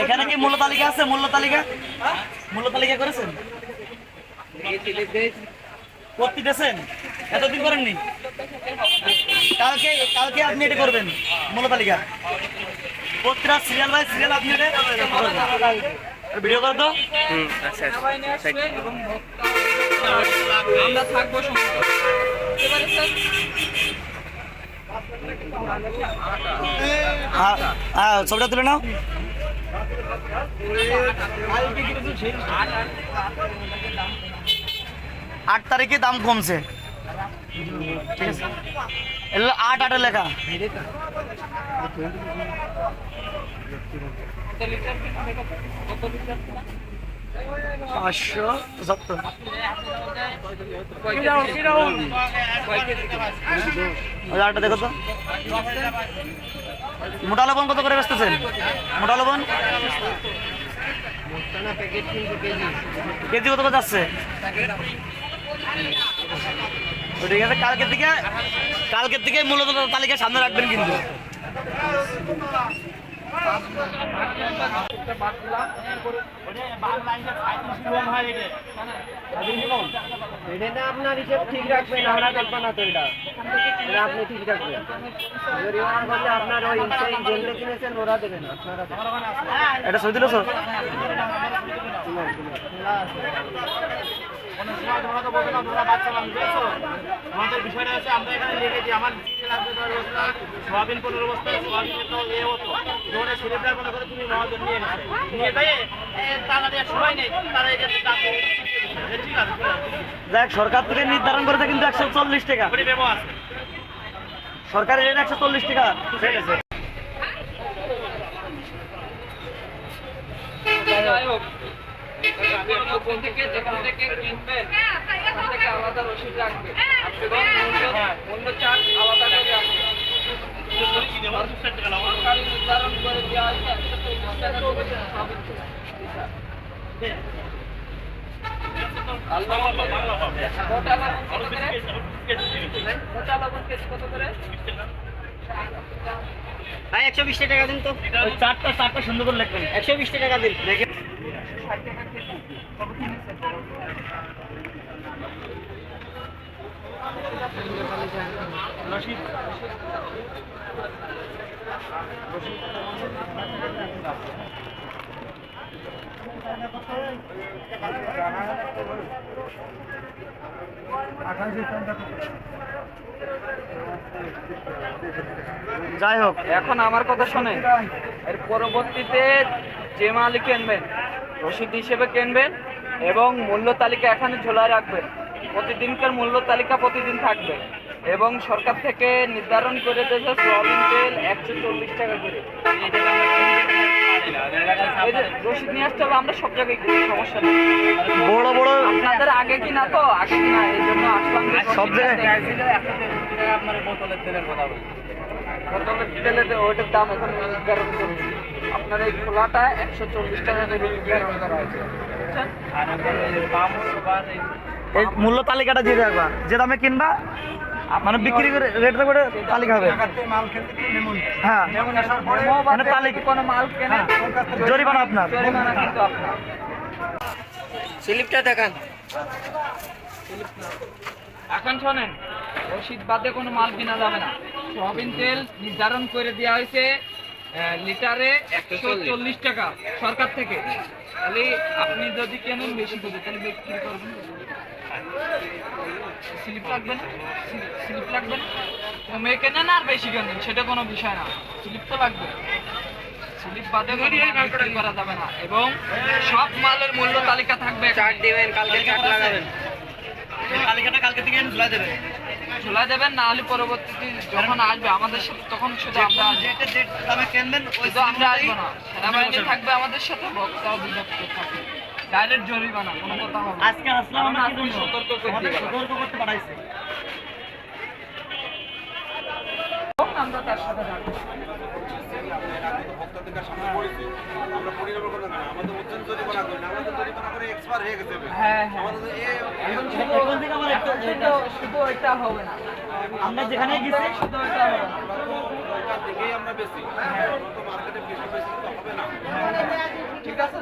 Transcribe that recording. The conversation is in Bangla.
এখানে কি মূল্য তালিকা আছে? মূল্য তালিকা? মূল্য তালিকা করেছেন? করতে দিয়েছেন? এতদিন করেননি? কালকে কালকে আপনি এটা করবেন, মূল্য তালিকা। প্রতিটা সিরিয়াল বাই সিরিয়াল আপনি এটা ভিডিও করে তো আমরা থাকব হ্যাঁ ছবিটা তুলে নাও। আট তারিখে দাম কমছে। আট আটে লেখা। পাঁচশো মোটা লবণ কত করে বেচতেছেন? মোটা লবণ? কেজি কত করে যাচ্ছে? ঠিক আছে, কালকের দিকে কালকের দিকে মূলত তালিকা সামনে রাখবেন কিন্তু। এটা আপনার হিসেব ঠিক রাখবেন আমরা দেখব না তো এটা। এটা আপনি ঠিক রাখবেন। জরিমানা করলে আপনার ওই সেই জেলতে কিনেছেন ওরা দেবেন আপনারা এটা সই দিল স্যার তো বলবে না তোমরা বাচ্চা মানুষ বুঝেছ আমাদের বিষয়টা হচ্ছে আমরা এখানে লিখেছি আমার চিঠি লাগবে দশ বস্তা সোয়াবিন পনেরো বস্তা সোয়াবিনের তো এ হতো। মনে করে তুমি মহাজন নিয়ে গেছে। নিয়ে গিয়ে দেওয়ার সময় নেই তারা এই যে ঠিক আছে সরকার থেকে নির্ধারণ করেছে কিন্তু একশো চল্লিশ টাকা। সরকারের রেট একশো চল্লিশ টাকা। ঠিক আছে। যাই হোক থেকে যেখান থেকে কিনবেন সেখান থেকে আলাদা রসিদ রাখবে এবং মূল্য মূল্য চার্জ আলাদা করে রাখবে সরকারি নির্ধারণ করে দেওয়া একশো বিশ টাকা দিন তো। চারটা চারটা সুন্দর করে লিখবেন একশো বিশ টাকা দিন। দেখে যাই হোক, এখন আমার কথা শোনে এর পরবর্তীতে যে মালিক কিনবেন, রসিদ হিসেবে কিনবেন এবং মূল্য তালিকা এখানে ঝোলায় রাখবেন। প্রতিদিনকার মূল্য তালিকা প্রতিদিন থাকবে এবং সরকার থেকে নির্ধারণ করে দিয়েছে সোয়াবিন তেল একশো চল্লিশ টাকা করে। রসিদ নিয়ে আসতে হবে আমরা সব জায়গায় কিনি, সমস্যা নেই। বড় বড়। আপনাদের আগে কিনা তো? আগে কিনা এই জন্য আসলাম সব জায়গায়? দেখে। বোতলের তেলের ওইটার দাম এখন নির্ধারণ করছি আপনার এই খোলাটা একশো চল্লিশ টাকা করে নির্ধারণ করা হয়েছে। বুঝছেন? এই মূল্য তালিকাটা দিয়ে রাখবা। যে দামে কিনবা মানে বিক্রি করে রেটটা করে তালিকা হবে। হ্যাঁ। মানে তালিকা কোনো মাল কেনেন জরিমানা আপনার। জরিমানা কিন্তু আপনার স্লিপটা দেখান। এখন শোনেন রসিদ বাদে কোনো মাল কেনা যাবে না। সয়াবিন তেল নির্ধারণ করে দেওয়া হয়েছে লিটারে একশো চল্লিশ টাকা সরকার থেকে। তাহলে আপনি যদি কেনেন বেশি করে তাহলে বিক্রি করবেন। স্লিপ লাগবে না? স্লিপ লাগবে না? কমে কেনেন আর বেশি কেনেন সেটা কোনো বিষয় না। স্লিপ তো লাগবে। স্লিপ বাদে বিক্রি করা যাবে না। এবং সব মালের মূল্য তালিকা থাকবে চার্ট দিবেন কালকে চার্ট লাগাবেন তালিকাটা কালকে থেকে ঝুলাই দেবে ঝোলা দেবেন না হলে পরবর্তীতে যখন আসবে আমাদের সাথে তখন শুধু আমরা যেটা যে দামে কিনবেন ওই আমরা আসব না। সেনাবাহিনী থাকবে আমাদের সাথে বক্তা অধিদপ্তর থাকবে। ডাইরেক্ট জরিমানা কোনো কথা হবে আজকে আসলাম আমরা কি জন্য? সতর্ক করে আমাদের দিলাম। সতর্ক করতে পাঠাইছে। আমরা তার সাথে থাকব ভক্তদের সামনে পড়েছি আমরা পরিণাম করব না আমাদের উজ্জ্বল জরিমানা করি না জরিমানা করে এক্সপায়ার হয়ে গেছে হ্যাঁ হ্যাঁ আমাদের শুধু এটা হবে না। আমরা যেখানে গেছি শুধু এটা হবে না। আমরা বেশি মার্কেটে বেশি বেশি হবে না। ঠিক আছে।